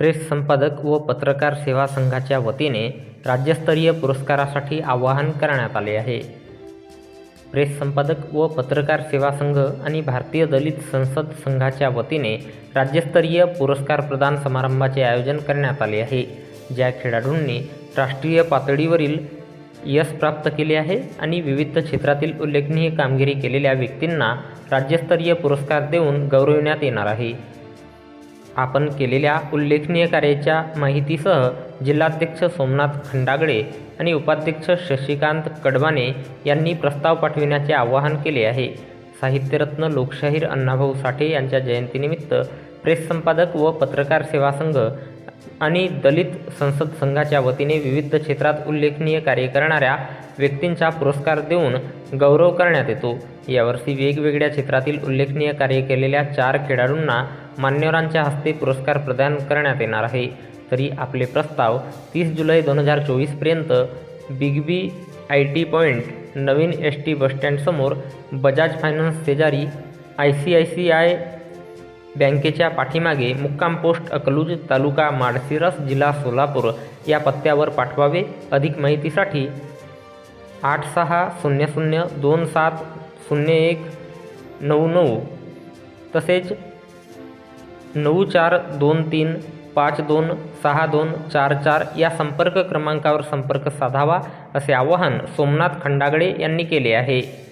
Press संपादक व पत्रकार सेवा संघाच्या वतीने राज्यस्तरीय पुरस्कारासाठी आवाहन करण्यात आले आहे. प्रेस संपादक व पत्रकार सेवा संघ आणि भारतीय दलित संसद संघाच्या वतीने राज्यस्तरीय पुरस्कार प्रदान समारंभाचे आयोजन करण्यात आले आहे. ज्या खेळाडूंनी राष्ट्रीय पातळीवरील यश प्राप्त केले आहे आणि विविध क्षेत्रातील उल्लेखनीय कामगिरी केलेल्या व्यक्तींना राज्यस्तरीय पुरस्कार देऊन गौरविण्यात येणार आहे. आपण केलेल्या उल्लेखनीय कार्याच्या माहितीसह जिल्हाध्यक्ष सोमनाथ खंडागळे आणि उपाध्यक्ष शशिकांत कडवाने यांनी प्रस्ताव पाठविण्याचे आवाहन केले आहे. साहित्यरत्न लोकशाहीर अण्णाभाऊ साठे यांच्या जयंतीनिमित्त प्रेस संपादक व पत्रकार सेवा संघ आणि दलित संसद संघाच्या वतीने विविध क्षेत्रात उल्लेखनीय कार्य करणाऱ्या व्यक्तींचा पुरस्कार देऊन गौरव करण्यात येतो. यावर्षी वेगवेगळ्या क्षेत्रातील उल्लेखनीय कार्य केलेल्या चार खेळाडूंना मान्यवरांच्या हस्ते पुरस्कार प्रदान करण्यात येणार आहे. तरी आपले प्रस्ताव तीस जुलै दोन हजार चोवीसपर्यंत big B I T point Naveen S T बसस्टँडसमोर बजाज फायनान्स शेजारी I C I C I बँकेच्या पाठीमागे मुक्काम पोस्ट अकलूज तालुका माडसिरस जिल्हा सोलापूर या पत्त्यावर पाठवावे. अधिक माहितीसाठी आठ सहा शून्य शून्य दोन सात शून्य एक नऊ नऊ. तसेच नऊ चार दोन तीन पाच दोन सहा दोन चार चार या संपर्क क्रमांकावर संपर्क साधावा असे आवाहन सोमनाथ खंडागळे यांनी केले आहे.